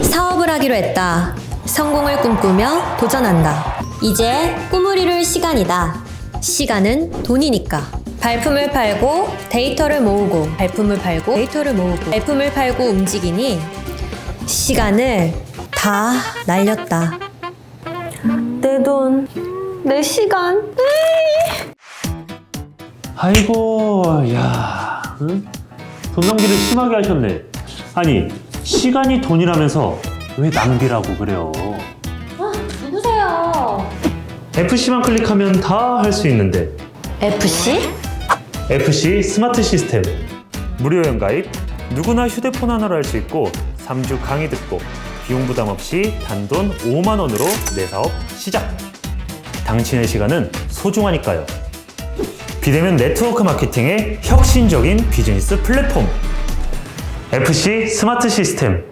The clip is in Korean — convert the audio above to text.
사업을 하기로 했다. 성공을 꿈꾸며 도전한다. 이제 꿈을 이룰 시간이다. 시간은 돈이니까. 발품을 팔고 데이터를 모으고 발품을 팔고 데이터를 모으고 발품을 팔고 움직이니 시간을 다 날렸다. 내 돈, 내 시간. 아이고, 야, 응? 돈 낭비를 심하게 하셨네. 아니, 시간이 돈이라면서 왜 낭비라고 그래요? 누구세요? FC만 클릭하면 다 할 수 있는데. FC? FC 스마트 시스템. 무료 연가입, 누구나 휴대폰 하나로 할 수 있고 3주 강의 듣고 비용 부담 없이 단돈 5만 원으로 내 사업 시작. 당신의 시간은 소중하니까요. 비대면 네트워크 마케팅의 혁신적인 비즈니스 플랫폼. FC 스마트 시스템.